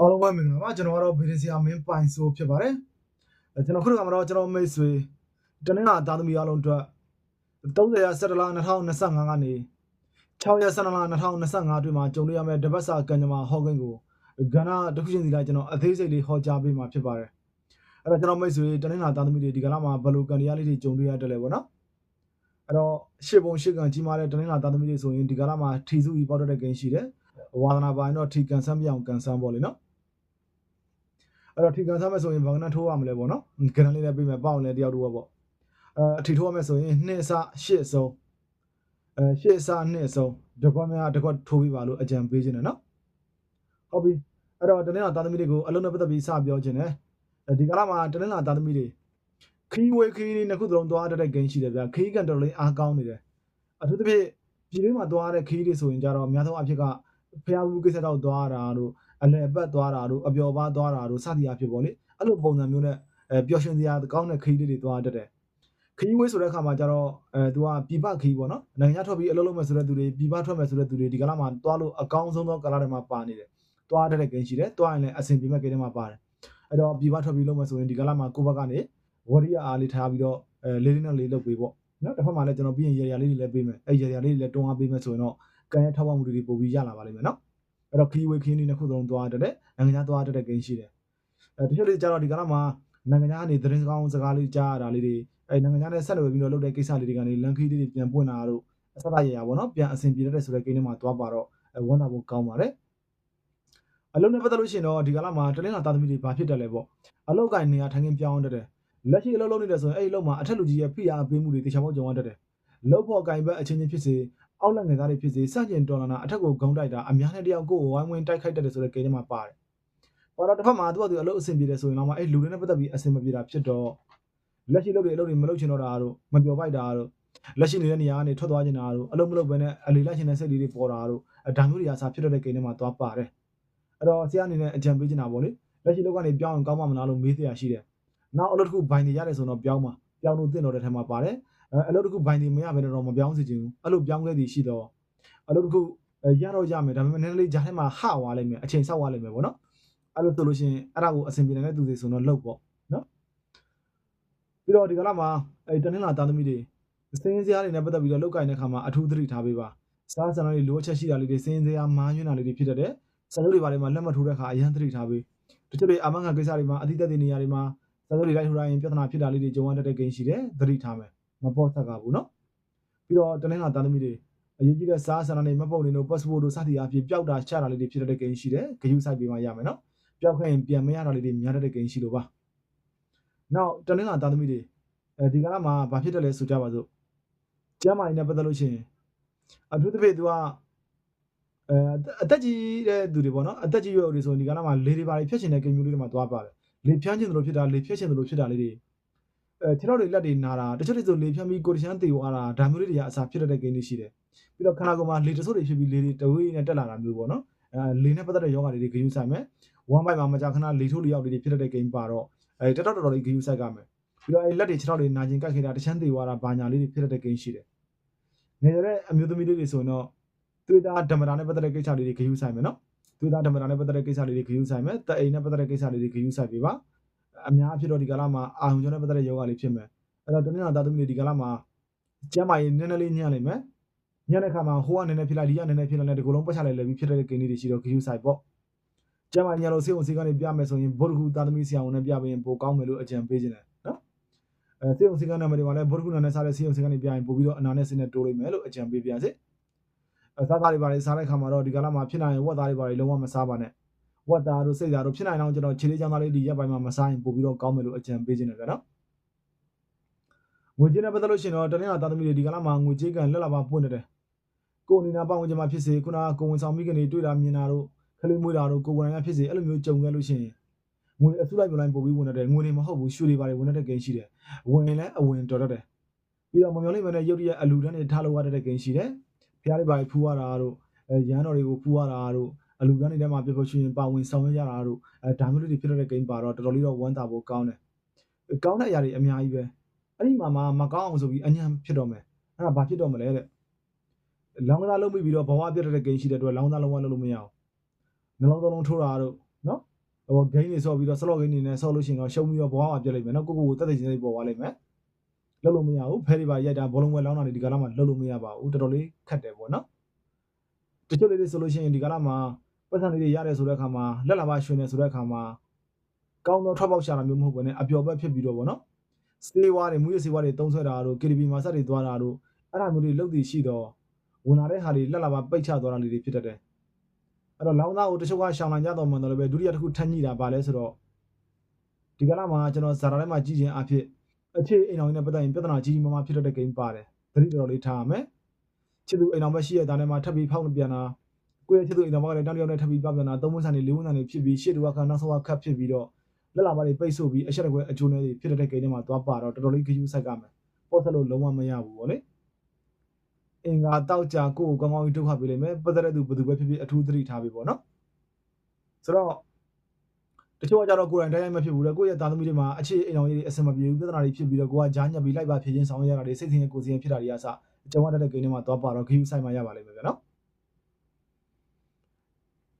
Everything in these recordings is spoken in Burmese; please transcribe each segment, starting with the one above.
အားလုံးပဲမင်္ဂလာပါကျွန်တော်ကတော့ဗီဒီဆီယာမင်းပိုင်ဆိုဖြစ်ပါတယ်အဲကျွန်တော်ခုနကမှတော့ကျွန်တော်မိတ်ဆွေတနင်္လာသားသမီးအားလုံးအတွက်30ရက်17လ2025ကနေ6ရက်17လ2025အတွင်းမှာကြုံရမယ့်တပတ်စာကန်ကြမှာဟော့ကင်းကိုကဏ္ဍတစ်ခုချင်းစီလိုက်ကျွန်တော်အသေးစိတ်လေးဟောကြားပေးမှာဖြစ်ပါတယ်အဲ့တော့ကျွန်တော်မိတ်ဆွေတနင်္လာသားသမီးတွေဒီကလာမှာဘယ်လိုကန်ရလေးတွေကြုံတွေ့ရတယ်လဲပေါ့နော်အဲ့တော့ရှစ်ပုံရှစ်ကန်ကြီးမားတဲ့တနင်္လာသားသမီးတွေဆိုရင်ဒီကလာမှာထီစုပြီးပေါက်တတ်တဲ့ဂိမ်းရှိတယ်ဝါသနာပိုင်းတော့ထီကန်ဆန်းပြောင်ကန်ဆန်းပေါ့လေနော် အဲ့တော့ထီကန်စားမယ်ဆိုရင်ဘာကနထိုးရမလဲပေါ့နော်ကဏ္ဍလေးလည်းပြီးမယ်ပေါ့လည်းတယောက်တူပေါ့အဲအထီထိုးရမယ်ဆိုရင်နှစ်အစရှစ်အစုံအဲရှစ်အစနှစ်အစုံတကွက်များတကွက်ထိုးပြီးပါလို့အကြံပေးခြင်းတယ်နော်ဟုတ်ပြီအဲ့တော့တနင်္လာသားသမီးတွေကိုအလုံးနဲ့ပတ်သက်ပြီးစပြောခြင်းတယ်ဒီကလာမှာတနင်္လာသားသမီးတွေခီးဝေးခီးလေးနှစ်ခုသလုံးသွားတတ်တဲ့ဂိမ်းရှိတယ်ဗျာခီးကန်တော်လေးအားကောင်းနေတယ်အထူးသဖြင့်ပြည်တွင်းမှာသွားတဲ့ခီးတွေဆိုရင်ကြတော့အများဆုံးအဖြစ်ကဖျားဘူးကိစ္စတော့သွားတာတို့ အလဲအပတ်သွားတာတို့အပျော်ပါသွားတာတို့စသည်အဖြစ်ပေါ့လေအဲ့လိုပုံစံမျိုးနဲ့အဲပျော်ရွှင်စရာကောင်းတဲ့ခရီးလေးတွေသွားတတ်တယ်ခရီးဝေးဆိုတဲ့အခါမှာကျတော့အဲသူကပြပခရီးပေါ့နော်နိုင်ငံထွက်ပြီးအလုပ်လုပ်မယ်ဆိုတဲ့သူတွေပြပထွက်မယ်ဆိုတဲ့သူတွေဒီကလာမှာသွားလို့အကောင်းဆုံးသောကာလတွေမှာပါနေတယ်သွားတတ်တဲ့ဂိမ်းရှိတယ်သွားရင်လည်းအဆင်ပြေမဲ့ဂိမ်းတွေမှာပါတယ်အဲ့တော့ပြပထွက်ပြီးလုပ်မယ်ဆိုရင်ဒီကလာမှာကိုဘက်ကနေဝရိယအားလေးထားပြီးတော့အဲလေးလေးနဲ့လေးလုပ်ပေးပေါ့နော်တစ်ဖက်မှာလည်းကျွန်တော်ပြီးရင်ရေရာလေးတွေလည်းပေးမယ်အဲရေရာလေးတွေလည်းတွန်းအားပေးမယ်ဆိုရင်တော့ကံရဲ့ထောက်ပံ့မှုတွေပို့ပြီးရလာပါလိမ့်မယ်နော် အဲ့တော့ခီးဝေးခင်းလေးနှစ်ခုသုံးသွားတတ်တယ်နိုင်ငံခြားသွားတတ်တဲ့ဂိမ်းရှိတယ်အဲတချို့တွေကျတော့ဒီကလာမှာနိုင်ငံခြားကနေသတင်းကောင်းစကားလေးကြားရတာလေးတွေအဲနိုင်ငံခြားနဲ့ဆက်နွယ်ပြီးတော့လုပ်တဲ့ကိစ္စလေးတွေကနေလန်ခီးလေးတွေပြန်ပွင့်လာတော့အဆက်အရရပါတော့ပြန်အဆင်ပြေတတ်တဲ့ဆိုတဲ့ဂိမ်းတွေမှာသွားပါတော့အဲဝန်တာဖို့ကောင်းပါတယ်အလုံးနဲ့ပတ်သက်လို့ရှိရင်တော့ဒီကလာမှာတလင်းလာသားသမီးတွေဘာဖြစ်တယ်လဲပေါ့အလောက်ကင်နေရာထိုင်ခင်းပြောင်းတတ်တယ်လက်ရှိအလုပ်လုပ်နေတယ်ဆိုရင်အဲ့ဒီအလုပ်မှာအထက်လူကြီးရဲ့ဖိအားပေးမှုတွေတေချာပေါက်ကြုံရတတ်တယ်လောက်ဖို့ကင်ဘက်အချင်းချင်းဖြစ်စေ အောက်လက်ငယ်သားတွေဖြစ်စေစန့်ကျင်တော်လာတာအထက်ကိုဂုံတိုက်တာအများနဲ့တယောက်ကိုယ်ကိုဝိုင်းဝန်းတိုက်ခိုက်တတ်တယ်ဆိုတဲ့ကိန်းထဲမှာပါတယ်။ဟောတော့တစ်ဖက်မှာသူကသူအလုပ်အဆင်ပြေတယ်ဆိုရင်တော့မှအဲ့လူတွေနဲ့ပတ်သက်ပြီးအဆင်မပြေတာဖြစ်တော့လက်ရှိလုပ်တွေအလုပ်တွေမလုပ်ချင်တော့တာတို့မပျော်ပိုက်တာတို့လက်ရှိနေတဲ့နေရာကနေထွက်သွားချင်တာတို့အလုပ်မလုပ်ဘဲနဲ့အလီလိုက်ချင်တဲ့စိတ်လေးတွေပေါ်တာတို့အဒါမျိုးတွေအစားဖြစ်တဲ့ကိန်းထဲမှာသွားပါတယ်။အဲ့တော့ဆရာအနေနဲ့အကြံပေးချင်တာပေါ့လေလက်ရှိလုပ်ကနေပြောင်းရင်ကောင်းမှမလားလို့မေးစရာရှိတယ်။နောက်အလုပ်တစ်ခုဘိုင်နေရတယ်ဆိုတော့ပြောင်းမှာပြောင်းလို့တင်တော်တဲ့ထဲမှာပါတယ်။ အဲအလုပ်တစ်ခုဘိုင်နေမရဘဲတော့မပြောင်းစီချင်ဘူး။အဲ့လိုပြောင်းလဲသည်ရှိတော့အလုပ်တစ်ခုရတော့ရမယ်ဒါပေမဲ့နည်းနည်းလေးဂျားထဲမှာဟသွားလိမ့်မယ်အချိန်ဆောက်သွားလိမ့်မယ်ပေါ့နော်အဲ့လိုဆိုလို့ရှိရင်အဲ့ဒါကိုအဆင်ပြေနေတဲ့သူတွေဆိုတော့လောက်ပေါ့နော်ပြီးတော့ဒီကလာမှာအဲ့တနင်္လာသားသမီးတွေစင်းစရာတွေနဲ့ပတ်သက်ပြီးတော့လောက်ကင်တဲ့ခါမှာအထူးသတိထားပေးပါစားစံတွေလိုအပ်ချက်ရှိတာလေးတွေစင်းစရာမားညွန်းတာလေးတွေဖြစ်တတ်တယ်စံတို့တွေဘာတွေမှာလက်မထိုးတဲ့ခါအရန်သတိထားပေးတချို့တွေအမန်ခံကိစ္စတွေမှာအတိတ်တဲ့နေရာတွေမှာစံတို့တွေလိုက်ထိုးတိုင်းပြဿနာဖြစ်တာလေးတွေကြုံရတတ်တဲ့ဂိမ်းရှိတယ်သတိထားမယ် မပေါ်ဆက်ကဘူးနော်ပြီးတော့တနင်္လာသားသမီးတွေအရေးကြီးတဲ့စားဆန္ဒနေမပုံနေတို့ passport တို့စသည်အဖြစ်ပျောက်တာချတာလေးတွေဖြစ်တဲ့ကိန်းရှိတယ်ဂယုစိုက်ပေးမှရမယ်နော်ပျောက်ခဲ့ရင်ပြန်မရတာလေးတွေများတဲ့ကိန်းရှိလို့ပါနောက်တနင်္လာသားသမီးတွေအဲဒီကလာမှာဘာဖြစ်တယ်လဲဆိုကြပါစို့ကျမ်းမာရေးနဲ့ပတ်သက်လို့ရှိရင်အထူးသဖြင့်သူကအဲအသက်ကြီးတဲ့သူတွေပေါ့နော်အသက်ကြီးရွယ်တွေဆိုရင်ဒီကလာမှာလေတွေပါတွေဖြတ်ချင်တဲ့ကိန်းမျိုးလေးတွေမှာသွားပါတယ်လေဖြန်းချင်တယ်လို့ဖြစ်တာလေဖြတ်ချင်တယ်လို့ဖြစ်တာလေးတွေအဲ ခြေထောက်တွေလက်တွေနာတာတချို့တွေဆိုလေဖြန်းပြီးကိုယ်တချမ်းတေသွားတာဒါမျိုးလေးတွေကအစားဖြစ်တဲ့ကိန်းလေးရှိတယ်ပြီးတော့ခန္ဓာကိုယ်မှာလေတဆုပ်တွေဖြစ်ပြီးလေတွေတဝေးနဲ့တက်လာတာမျိုးပေါ့နော်အဲလေနဲ့ပတ်သက်တဲ့ယောဂတွေတွေဂယုဆိုင်မယ်ဝမ်းပိုက်မှာမကြာခဏလေထိုးလျောက်တွေဖြစ်တဲ့ဂိမ်းပါတော့အဲတက်တော့တော်တော်လေးဂယုဆိုင်ကမယ်ပြီးတော့အဲလက်တွေခြေထောက်တွေနာကျင်ကတ်ခဲ့တာတချမ်းသေးသွားတာဘာညာလေးတွေဖြစ်တဲ့ဂိမ်းရှိတယ်ငယ်ရတဲ့အမျိုးသမီးလေးတွေဆိုရင်တော့သွေးသားဓမ္မတာနဲ့ပတ်သက်တဲ့ကိစ္စလေးတွေဂယုဆိုင်မယ်နော်သွေးသားဓမ္မတာနဲ့ပတ်သက်တဲ့ကိစ္စလေးတွေဂယုဆိုင်မယ်တက်အိမ်နဲ့ပတ်သက်တဲ့ကိစ္စလေးတွေဂယုဆိုင်ပြီပါ အများအဖြစ်တော့ဒီကာလမှာအာရုံကြောနဲ့ပတ်သက်တဲ့ယောဂလေးဖြစ်မယ်အဲ့တော့တနင်္လာသားသမီးတွေဒီကာလမှာကျမ်းမာရေးနည်းနည်းလေးညံ့လိမ့်မယ်ညတဲ့ခါမှာဟိုကနည်းနည်းဖြစ်လိုက်ဒီကနည်းနည်းဖြစ်လိုက်တဲ့ဒီကုလုံးပတ်ချလိုက်လည်းပြီးဖြစ်တဲ့ကိန်းလေးတွေရှိတော့ဂယူဆိုင်ပေါ့ကျမညာလို့စေုံစီကနေပြမယ်ဆိုရင်ဗုဒ္ဓဂုသာသမီဆရာဝန်နဲ့ပြပေးရင်ပိုကောင်းမယ်လို့အကြံပေးခြင်းတယ်နော်အဲစေုံစီကနေမှာဒီမှာလည်းဗုဒ္ဓဂုနဲ့စားတဲ့စေုံစီကနေပြရင်ပို့ပြီးတော့အနာနဲ့စင်းနဲ့တိုးလိုက်မယ်လို့အကြံပေးပြစေအဲစားသားတွေပါလေစားတဲ့ခါမှာတော့ဒီကလာမှာဖြစ်နိုင်ရင်ဝက်သားတွေပါလေလုံးဝမစားပါနဲ့ ဝက်သားတို့စိတ်သားတို့ဖြစ်နိုင်အောင်ကျွန်တော်ခြေလေးချောင်းသားလေးဒီရက်ပိုင်းမှာမစားရင်ပို့ပြီးတော့ကောင်းမယ်လို့အကြံပေးခြင်းတယ်ဗျာနော်ငွေကြေးနဲ့ပတ်သက်လို့ရှိရင်တော့တနင်္လာသားသမီးတွေဒီကလာမှာငွေကြေးကန်လက်လာပါပွင့်နေတယ်ကိုယ်အနေနဲ့ပတ်ဝန်းကျင်မှာဖြစ်စေခုနကကိုယ်ဝန်ဆောင်မိကနေတွေ့တာမြင်တာတို့ခလေးမွေးတာတို့ကိုယ်ဝန်ကဖြစ်စေအဲ့လိုမျိုးကြုံခဲ့လို့ရှိရင်ငွေအစုလိုက်ပြလိုက်ပို့ပြီးဝင်တဲ့ငွေတွေမဟုတ်ဘူးရွှေတွေပါတယ်ဝင်တဲ့ဂိမ်းရှိတယ်ဝင်လဲအဝင်တော်တတ်တယ်ပြီးတော့မမျောလိမ့်မယ်နဲ့ရုပ်ရည်အလူတန်းတွေထားလို့ရတဲ့ဂိမ်းရှိတယ်ဖျားတွေပါဖူးရတာတို့အဲရန်တော်တွေကိုဖူးရတာတို့ အလူတန်းတွေထဲမှာပြပြချင်းပါဝင်ဆောင်ရွက်ရတာတို့အဲဒါမျိုးလေးတွေဖြစ်တဲ့ဂိမ်းပါတော့တော်တော်လေးတော့ဝမ်းသာဖို့ကောင်းတယ်ကောင်းတဲ့အရာတွေအများကြီးပဲအဲ့ဒီမှာမကောင်းအောင်ဆိုပြီးအညံဖြစ်တော့မယ်အဲ့ဒါဘာဖြစ်တော့မလဲတဲ့လောင်းကစားလုံးပြီးပြီးတော့ဘဝပြတ်တဲ့ဂိမ်းရှိတဲ့အတွက်လောင်းသားလုံးဝလုံးလို့မရအောင်နှလုံးသားလုံးထိုးတာတို့နော်ဟိုဂိမ်းတွေဆော့ပြီးတော့ဆလော့ဂိမ်းတွေနဲ့ဆော့လို့ရှိရင်တော့ရှုံးပြီးတော့ဘဝမှာပြတ်လိုက်မယ်နော်ကိုကိုကိုတက်တဲ့ချင်းလေးပေါ်သွားလိမ့်မယ်လုံးလို့မရဘူးဖဲတွေပါရိုက်တာဘောလုံးပွဲလောင်းတာတွေဒီကလာမှာလုံးလို့မရပါဘူးတော်တော်လေးခက်တယ်ပေါ့နော်တချို့လေးတွေဆိုလို့ရှိရင်ဒီကလာမှာ ပတ်စံလေးတွေရတယ်ဆိုတဲ့အခါမှာလက်လာပါရွှင်နေဆိုတဲ့အခါမှာကောင်းသောထွက်ပေါက်ရှာတာမျိုးမဟုတ်ဘဲနဲ့အပျော်ဘက်ဖြစ်ပြီးတော့ပေါ့နော်စေးဝါးတွေမူရစေးဝါးတွေတုံးဆွဲတာတို့ KDB မှာစက်တွေသွားတာတို့အဲ့ဒါမျိုးတွေလုပ်တည်ရှိတော့ဝင်လာတဲ့ဟာတွေလက်လာပါပိတ်ချသွားတာလေးတွေဖြစ်တတ်တယ်အဲ့တော့လောင်းသားကိုတချို့ကရှောင်နိုင်ကြတော့မှတော့လည်းပဲဒုတိယတစ်ခုထပ်ညှိတာပါလဲဆိုတော့ဒီကလာမှာကျွန်တော်ဇာတာထဲမှာကြည့်ခြင်းအဖြစ်အခြေအိမ်အောင်နဲ့ပတ်သက်ရင်ပြဿနာကြီးကြီးမားမားဖြစ်တတ်တဲ့ game ပါတယ်သတိတော်တော်လေးထားရမယ်ချစ်သူအိမ်အောင်ပဲရှိရတဲ့သားထဲမှာထပ်ပြီးဖောက်နေပြန်တာ ကိုယ့်ရဲ့ချစ်သူအိမ်အောင်ကလည်းတောင်းတယောက်နဲ့ထပ်ပြီးပြပြန်တာသုံးဝန်ဆန်တွေလေးဝန်ဆန်တွေဖြစ်ပြီးရှေ့တူကခါနောက်ဆုံးကခတ်ဖြစ်ပြီးတော့လက်လာပါတွေပိတ်ဆို့ပြီးအချက်တကွဲအကျိုးနဲ့ဖြစ်တဲ့ game တွေမှာသွားပါတော့တော်တော်လေးခရူးဆိုင်ကမယ်ပေါ့ဆက်လို့လုံးဝမရဘူးဗောလေအင်္ဂါတောက်ကြကိုယ့်ကိုကောင်းကောင်းကြီးဒုက္ခပေးလိမ့်မယ်ပတ်သက်တဲ့သူဘယ်သူပဲဖြစ်ဖြစ်အထူးသတိထားပြီးပေါ့နော်ဆိုတော့တချို့ကကြတော့ကိုယ်တိုင်တိုင်းရိုက်မဖြစ်ဘူးလေကိုယ့်ရဲ့သားသမီးတွေမှာအခြေအိမ်အောင်ကြီးအဆင်မပြေဘူးပြဿနာတွေဖြစ်ပြီးတော့ကိုကကြားညက်ပြီးလိုက်ပါဖြစ်ချင်းဆောင်ရွက်ရတာတွေစိတ်ဆင်းရဲကိုယ်ဆင်းရဲဖြစ်တာတွေအစအကြောင်းရတဲ့ကိန်းတွေမှာသွားပါတော့ခရူးဆိုင်မှာရပါလိမ့်မယ်ဗျာနော်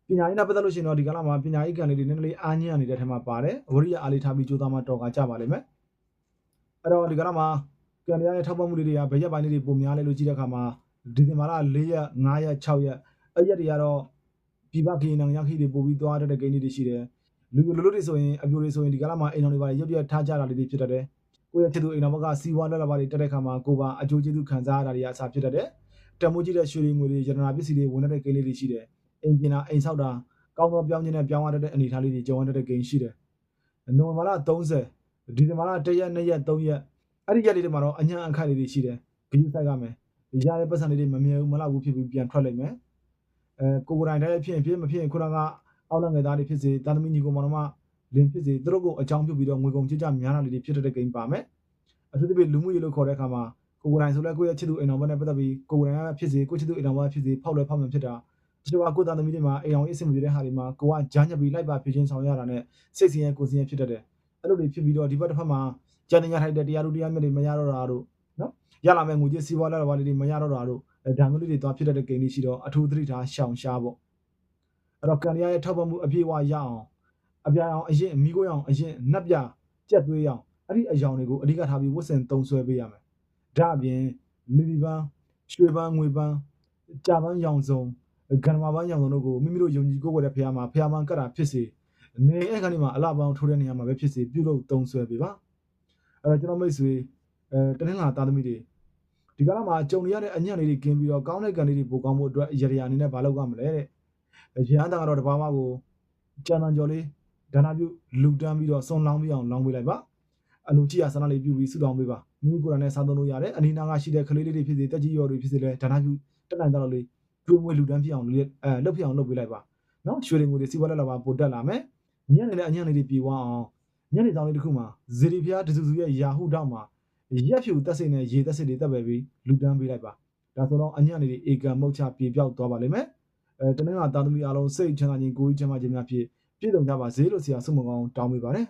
ပညာရေးနဲ့ပတ်သက်လို့ရှိရင်တော့ဒီကလာမှာပညာရေးကံလေးတွေနည်းနည်းလေးအားညံ့နေတဲ့ထဲမှာပါတယ်အဝရိယအားလေးထားပြီးကြိုးစားမှတော်ကကြပါလိမ့်မယ်အဲ့တော့ဒီကလာမှာကံတရားရဲ့ထောက်ပံ့မှုလေးတွေကဘယ်ရက်ပိုင်းလေးတွေပုံများလဲလို့ကြည့်တဲ့အခါမှာဒီဇင်ဘာလ4ရက်5ရက်6ရက်အဲ့ရက်တွေကတော့ပြပခင်းနိုင်ငံခီတွေပို့ပြီးသွားတဲ့ကိန်းလေးတွေရှိတယ်လူလူလူတွေဆိုရင်အပြိုတွေဆိုရင်ဒီကလာမှာအိမ်တော်တွေပါရုပ်ပြထားကြတာလေးတွေဖြစ်တတ်တယ်ကိုယ့်ရဲ့ချစ်သူအိမ်တော်ဘက်ကစီဝါလက်လာပါတွေတက်တဲ့ခါမှာကိုပါအကျိုးကျေးဇူးခံစားရတာတွေအစားဖြစ်တတ်တယ်တမိုးကြီးတဲ့ရွှေတွေငွေတွေရတနာပစ္စည်းတွေဝင်တဲ့ကိန်းလေးတွေရှိတယ် အိမ်ပြင်တာအိမ်ဆောက်တာကောင်းသောပြောင်းခြင်းနဲ့ပြောင်းရတဲ့အနေအထားလေးတွေကြုံရတဲ့ကိန်းရှိတယ်နိုဝင်ဘာလ30ဒီဇင်ဘာလ1ရက်2ရက်3ရက်အဲ့ဒီရက်လေးတွေမှာတော့အညာအခက်လေးတွေရှိတယ်ဂရုစိုက်ကမယ်ရတဲ့ပတ်စံလေးတွေမမြဲဘူးမလောက်ဘူးဖြစ်ပြီးပြန်ထွက်လိုက်မယ်အဲကိုကိုယ်တိုင်တည်းဖြစ်ရင်ဖြစ်မဖြစ်ရင်ခုနကအောက်လက်ငယ်သားတွေဖြစ်စေတာသမီညီကိုမောင်နှမလင်းဖြစ်စေသူတို့ကိုအကြောင်းပြုပြီးတော့ငွေကုန်ကြကြများတာလေးတွေဖြစ်တဲ့ကိန်းပါမယ်အထူးသဖြင့်လူမှုရေးလို့ခေါ်တဲ့အခါမှာကိုကိုယ်တိုင်ဆိုလဲကိုယ့်ရဲ့ချစ်သူအိမ်တော်ဘက်နဲ့ပတ်သက်ပြီးကိုကိုယ်တိုင်ကဖြစ်စေကိုချစ်သူအိမ်တော်ဘက်ဖြစ်စေဖောက်လဲဖောက်မှန်ဖြစ်တာတ ချို့ကကိုသားသမီးတွေမှာအိမ်အောင်အစ်စင်မပြေတဲ့ဟာတွေမှာကိုကဂျာညက်ပြီးလိုက်ပါဖြစ်ချင်းဆောင်ရတာနဲ့စိတ်ဆင်းရဲကိုယ်ဆင်းရဲဖြစ်တတ်တယ်အဲ့လိုတွေဖြစ်ပြီးတော့ဒီဘက်တစ်ဖက်မှာကြံနေရထိုက်တဲ့တရားတို့တရားမြတ်တွေမရတော့တာတို့နော်ရလာမဲ့ငွေကြေးစီးပွားလာတာလေးတွေမရတော့တာတို့ဒါမျိုးလေးတွေသွားဖြစ်တတ်တဲ့ကိန်းလေးရှိတော့အထူးသတိထားရှောင်ရှားပေါ့အဲ့တော့ကံရရဲ့ထောက်ပံ့မှုအပြည့်အဝရအောင်အပြာအောင်အရင်မိကိုရအောင်အရင်နှက်ပြကြက်သွေးရအောင်အဲ့ဒီအယောင်တွေကိုအဓိကထားပြီးဝတ်ဆင်တုံဆွဲပေးရမယ်ဒါအပြင်လီလီပန်းရွှေပန်းငွေပန်းကြာပန်းရောင်စုံ ကံမာပန်းရောင်စုံတို့ကိုမိမိတို့ယုံကြည်ကိုးကွယ်တဲ့ဖခင်မှာဖခင်မှန်ကတ်တာဖြစ်စေနေအဲ့ခါနေမှာအလှပန်းထိုးတဲ့နေရာမှာပဲဖြစ်စေပြုလုပ်တုံဆွဲပေးပါအဲ့တော့ကျွန်တော်မိတ်ဆွေအဲတနင်္လာသားသမီးတွေဒီကာလမှာကြုံရတဲ့အညံ့လေးတွေကင်းပြီးတော့ကောင်းတဲ့ကံလေးတွေပိုကောင်းဖို့အတွက်ရရအနေနဲ့မလုပ်ရမလဲတဲ့ရဟန်းတန်ကတော့တဘာမှကိုကြံတန်ကြော်လေးဒါနပြုလူတန်းပြီးတော့စွန်လောင်းပြီးအောင်လောင်းပေးလိုက်ပါအလူကြည့်ရဆန္ဒလေးပြုပြီးဆုတောင်းပေးပါမိမိကိုယ်တိုင်နဲ့စားသုံးလို့ရတယ်အနီနာကရှိတဲ့ကလေးလေးတွေဖြစ်စေတက်ကြီးရော်တွေဖြစ်စေလဲဒါနပြုတက်နိုင်တော့လေး ကျွေးမွေးလူတန်းဖြစ်အောင်လေးအဲလှုပ်ဖြစ်အောင်လှုပ်ပေးလိုက်ပါနော်ရွှေတွေငွေတွေစီးပွားလက်လာပါပိုတက်လာမယ်ညံ့နေတဲ့အညံ့လေးတွေပြေဝအောင်ညနေဆောင်လေးတစ်ခုမှာဇေဒီဖျားတစုစုရဲ့ယာဟုတောက်မှာရက်ဖြူတက်စိတ်နဲ့ရေတက်စိတ်တွေတက်ပဲပြီးလူတန်းပေးလိုက်ပါဒါဆိုတော့အညံ့လေးတွေအေကံမုတ်ချပြေပြောက်သွားပါလိမ့်မယ်အဲတနင်္လာသားသမီးအားလုံးစိတ်ချမ်းသာခြင်းကိုယ်ကြီးချမ်းသာခြင်းများဖြင့်ပြည့်စုံကြပါစေလို့ဆရာဆုမကောင်းတောင်းပေးပါတယ်